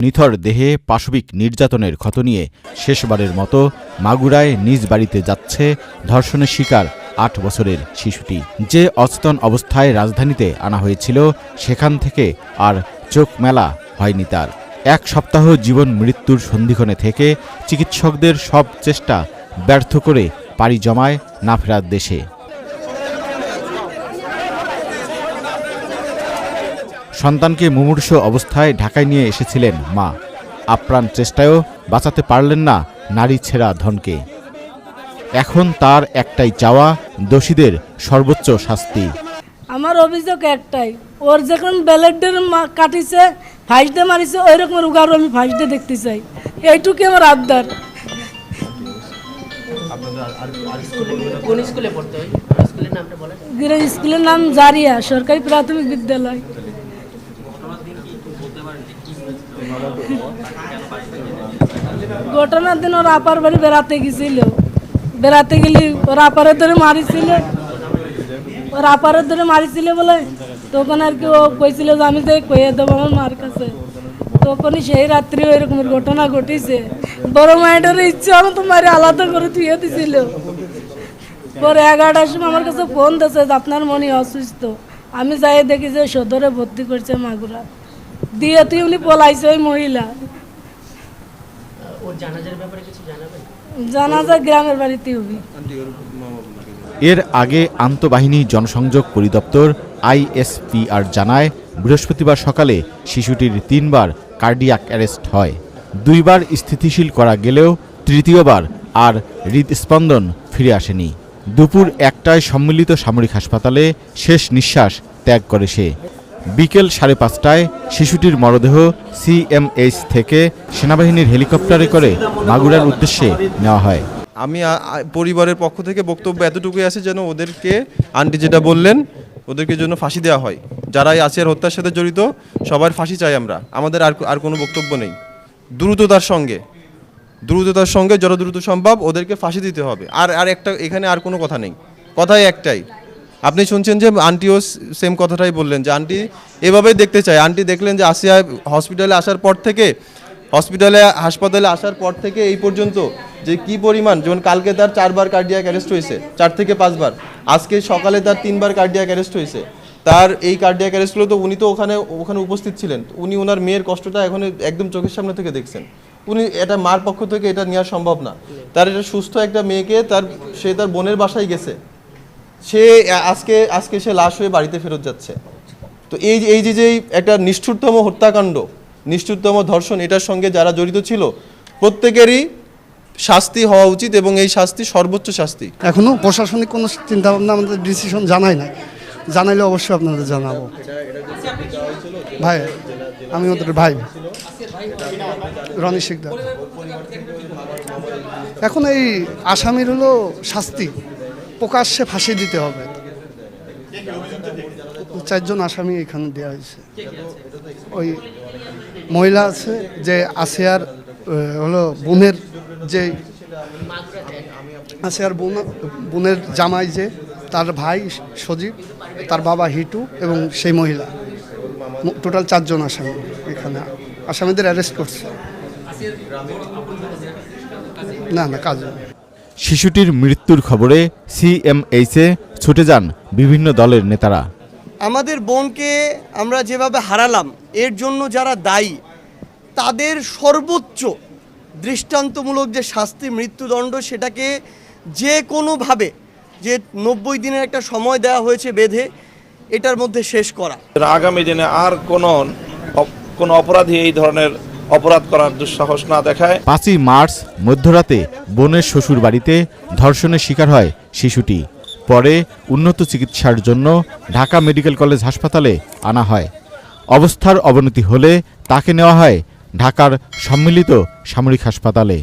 নিথর দেহে পাশবিক নির্যাতনের ক্ষত নিয়ে শেষবারের মতো মাগুরায় নিজ বাড়িতে যাচ্ছে ধর্ষণের শিকার আট বছরের শিশুটি। যে অচেতন অবস্থায় রাজধানীতে আনা হয়েছিল, সেখান থেকে আর চোখ মেলা হয়নি তার। এক সপ্তাহ জীবন মৃত্যুর সন্ধিক্ষণে থেকে চিকিৎসকদের সব চেষ্টা ব্যর্থ করে পাড়ি জমায় না ফেরার দেশে। সন্তানকে মুমূর্ষ অবস্থায় ঢাকায় নিয়ে এসেছিলেন মা। আপ্রাণ চেষ্টায়ও বাঁচাতে পারলেন না নারী ছেঁড়া ধনকে। এখন তার একটাই চাওয়া দোষীদের সর্বোচ্চ শাস্তি। আমার অভিযোগ একটাই ওর যখন ব্যালেটের কাটিছে ফাইসডে মারিছে ওই রকমের উগারও আমি ফাইসডে দেখতে চাই। এইটুকু আমার আবদার। কোন স্কুলে পড়তে হয়? স্কুলের নামটা বলেন। গিরা স্কুলের নাম জারিয়া সরকারি প্রাথমিক বিদ্যালয়। ঘটনার দিন ওর আপার বাড়ি বেড়াতে গেছিল। বেড়াতে গেলি ওর আপারে ধরে মারিছিল। ওর আপারে ধরে মারিছিল বলে তখন আর কি ও কইছিল যে আমি যে কইয়ে দেবো আমার মার কাছে। তখনই সেই রাত্রি ওই রকমের ঘটনা ঘটিছে। বড় মায়ের ইচ্ছে আমি তো মারি আলাদা করে থুয়ে দিছিল। পরে এগারোটার সময় আমার কাছে ফোন দিয়েছে আপনার মনে অসুস্থ। আমি যাই দেখি যে সদরে ভর্তি করছে মাগুরা। দিয়ে তুই উনি পলাইছে ওই মহিলা। গ্রামের বাড়িতে হবি। এর আগে আন্তঃবাহিনী জনসংযোগ পরিদপ্তর আইএসপিআর জানায় বৃহস্পতিবার সকালে শিশুটির তিনবার কার্ডিয়াক অ্যারেস্ট হয়। দুইবার স্থিতিশীল করা গেলেও তৃতীয়বার আর হৃদস্পন্দন ফিরে আসেনি। দুপুর একটায় সম্মিলিত সামরিক হাসপাতালে শেষ নিঃশ্বাস ত্যাগ করে সে। বিকেল সাড়ে পাঁচটায় শিশুটির মরদেহ সিএমএইচ থেকে সেনাবাহিনীর হেলিকপ্টারে করে মাগুরার উদ্দেশ্যে নেওয়া হয়। আমি পরিবারের পক্ষ থেকে বক্তব্য এতটুকুই আছে যেন ওদেরকে আন্টি যেটা বললেন, ওদেরকে জন্য ফাঁসি দেওয়া হয়। যারা এই আসিয়ার হত্যার সাথে জড়িত, সবার ফাঁসি চাই আমরা। আমাদের আর আর কোনো বক্তব্য নেই। দ্রুততার সঙ্গে দ্রুততার সঙ্গে যত দ্রুত সম্ভব ওদেরকে ফাঁসি দিতে হবে। আর আর একটা, এখানে আর কোনো কথা নেই। কথাই একটাই আপনি শুনছেন যে আন্টিও সেম কথাটাই বললেন, যে আন্টি এভাবেই দেখতে চায়। আন্টি দেখলেন যে আসিয়া হসপিটালে আসার পর থেকে হসপিটালে হাসপাতালে আসার পর থেকে এই পর্যন্ত যে কি পরিমাণ, যেমন কালকে তার চারবার কার্ডিয়াক অ্যারেস্ট হয়েছে, চার থেকে পাঁচবার। আজকে সকালে তার তিনবার কার্ডিয়াক অ্যারেস্ট হয়েছে। তার এই কার্ডিয়াক অ্যারেস্টগুলো তো উনি তো ওখানে ওখানে উপস্থিত ছিলেন। উনি ওনার মেয়ের কষ্টটা এখন একদম চোখের সামনে থেকে দেখছেন। উনি এটা মার পক্ষ থেকে এটা নেওয়া সম্ভব না। তার এটা সুস্থ একটা মেয়েকে তার, সে তার বোনের বাসায় গেছে। সে, আজকে আজকে সে লাশ হয়ে বাড়িতে ফেরত যাচ্ছে। তো এই যে- এই যে যে একটা নিষ্ঠুরতম হত্যাকাণ্ড, নিষ্ঠুরতম ধর্ষণ, এটার সঙ্গে যারা জড়িত ছিল, প্রত্যেকেরই শাস্তি হওয়া উচিত এবং এই শাস্তি সর্বোচ্চ শাস্তি। এখনও প্রশাসনিক কোনো চিন্তা ভাবনা আমাদের ডিসিশন জানাই নাই। জানাইলে অবশ্যই আপনাদের জানাব। ভাই, আমি ওদের ভাই। রনি শিকদার এখন এই আসামির হলো শাস্তি। প্রকাশ্যে ফাঁসি দিতে হবে। চারজন আসামি এখানে দেওয়া হয়েছে। ওই মহিলা আছে, যে আসিয়ার হলো বোনের যে আছে আর বোন, বোনের জামাই যে, তার ভাই সজীব, তার বাবা হিটু এবং সেই মহিলা। টোটাল চারজন আসামি এখানে। আসামিদের অ্যারেস্ট করছে। না না, কাজ। শিশুটির মৃত্যুর খবরে সিএমএইচে ছুটে যান বিভিন্ন দলের নেতারা। আমাদের বোনকে আমরা যেভাবে হারালাম এর জন্য যারা দায়ী তাদের সর্বোচ্চ দৃষ্টান্তমূলক যে শাস্তি মৃত্যুদণ্ড সেটাকে যে কোনোভাবে যে নব্বই দিনের একটা সময় দেওয়া হয়েছে বেঁধে এটার মধ্যে শেষ করা। আগামী দিনে আর কোনো কোনো অপরাধী এই ধরনের অপরাধ করার দুঃসাহস না দেখায়। পাঁচই মার্চ মধ্যরাতে বোনের শ্বশুর বাড়িতে ধর্ষণের শিকার হয় শিশুটি। পরে উন্নত চিকিৎসার জন্য ঢাকা মেডিকেল কলেজ হাসপাতালে আনা হয়। অবস্থার অবনতি হলে তাকে নেওয়া হয় ঢাকার সম্মিলিত সামরিক হাসপাতালে।